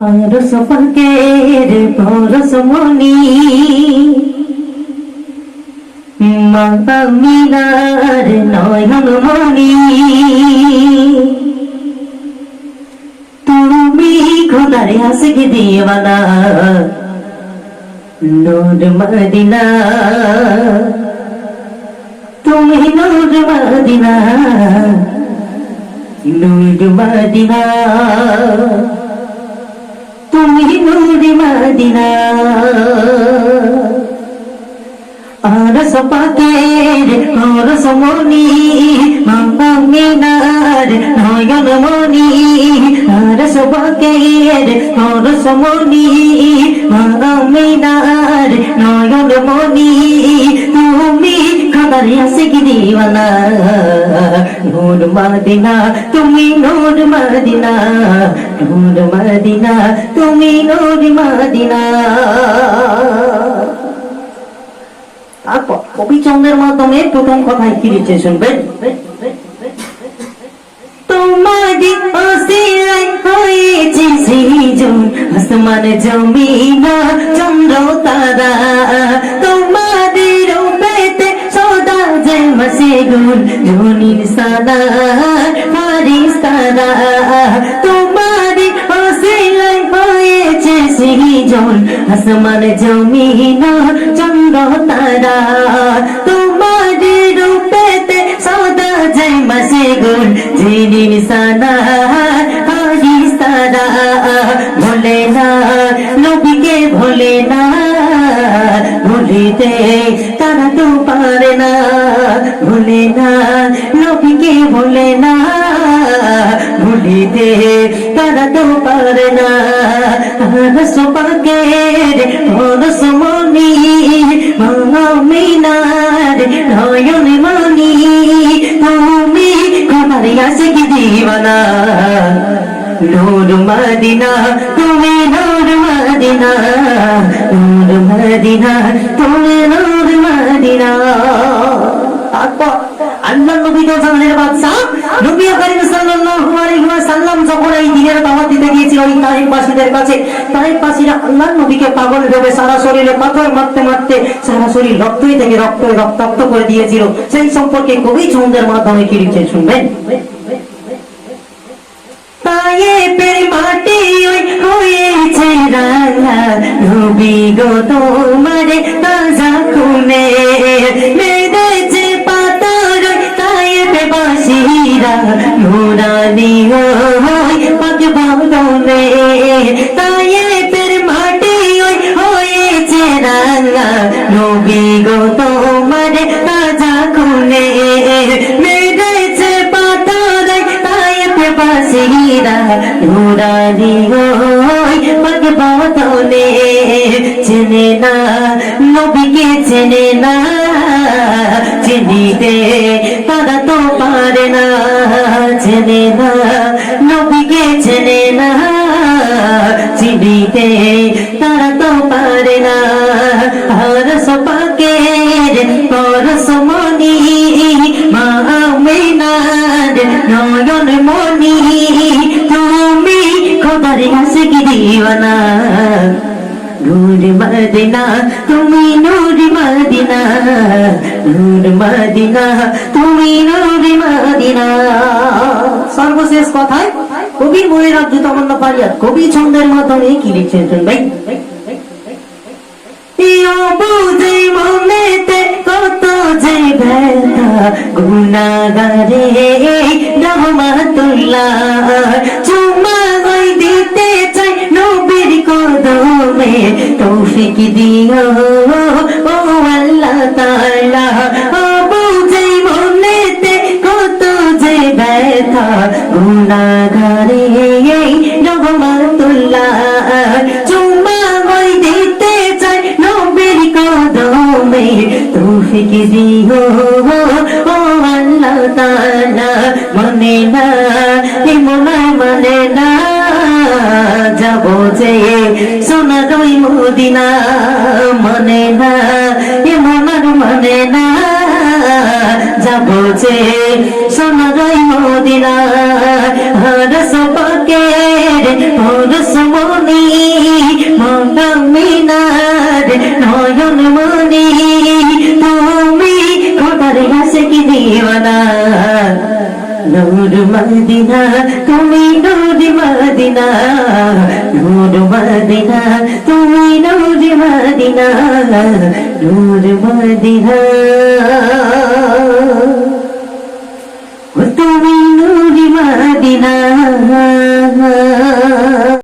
রস পাকের পরস মনি মিনার নয়ন মনি তুমি খোদারে হাসকে দিওয়ানা নূর মদিনা। তুমি নূর মদিনা। নূর মদিনা। তুমি নূর মদিনা আরস পাকের করস মনি মামা মিনার নয়ন মনি আরস পাকের করস মনি মামা মিনার নয়ন মনি তুমি খবর কি দিওয়ানা নূর মদিনা তুমি নূর মদিনা নূর মদিনা, তুমি নূর মদিনা। কবিচন্দ্রের মাধ্যমে প্রথম কথায় কি লিখছে শুনবেন? তোমারি অসিলাই হয়েছে চন্দ্র তারা। তোমাদের রূপেতে সদা যে গুণ ফারিস্তানা তোমারি আসমান জমিন চন্দ্র তারা। তোমাদের রূপেতে সদা জয় মাসে গুণ যিনি নিশানা হারিস্তানা ভোলে না, নবীকে ভোলে না, ভুলিতে তারা তো পারে না। ভুলে না, নবীকে ভোলে না, ভুলিতে তারা তো পারে না। রস পাকের রস মনি মিনার নয়ন মনি তুমি খবর আছে কি দিবানা নূর মদিনা তুমি নূর মদিনা আল্লাহ নবী তো জানের বাদশা নবী করিম সাল্লাল্লাহু আলাইহি ওয়াসাল্লাম যখন এই দিনের দাওয়াত দিতে গিয়েছিল, ওই তাইফবাসীদের কাছে তাইফবাসীরা আল্লাহ নবীকে পাগল ভেবে সারা শরীরে পাথর মারতে মারতে সারা শরীর রক্তই থেকে রক্ত, রক্তাক্ত করে দিয়েছিল। সেই সম্পর্কে কবি ছন্দের মাধ্যমে কি লিখছে শুনবেন? তায়েফের মাটি ওই হয়েছে রাঙা নবী গো তোমারে, তাজা বাসিরা নুরানি ওই পাক বাগনে চেনে না নবীকে চেনে না চিনিতে তারা তো পারে না চেনে না নবীকে চেনে না। চিনিতে তারা তো পারে না। হর পাকের পর সমনি মা মেনার নয়ন মনি তুমি খবর হাসে কি দিওয়ানা। নূর মদিনা তুমি নূর মদিনা নূর মদিনা তুমি নূর মদিনা সর্বশেষ কথায় কবি মনের রাজ্য তমন্না পারিয়া কবি ছন্দের মাধ্যমে কি লিখছেন ভাই? বুঝে মনেতে গুণাগারে রহমাতুল্লাহ। কদমে তৌফিক দিও, ও আল্লাহ তাআলা। ও বুঝে মনেতে কত যে ব্যথা, গুণাগারে রহমাতুল্লাহ। চুমা গই দিতে চাই নবীর কদমে তৌফিক দিও, ও আল্লাহ তাআলা। মনে না মনে না, যাব যে মদিনা মনে না, এ মনার মনে না। যাব যে সোনারাই মদিনা, হর সপকে হর সমনি মঙ্গল নয়ন মনি। তুমি খোদার হাসে কি দিওয়ানা? নূর মদিনা, তুমি নূর মদিনা নূর মদিনা, তুমি নূর মদিনা নূর মদিনা। তুমি নূর মদিনা।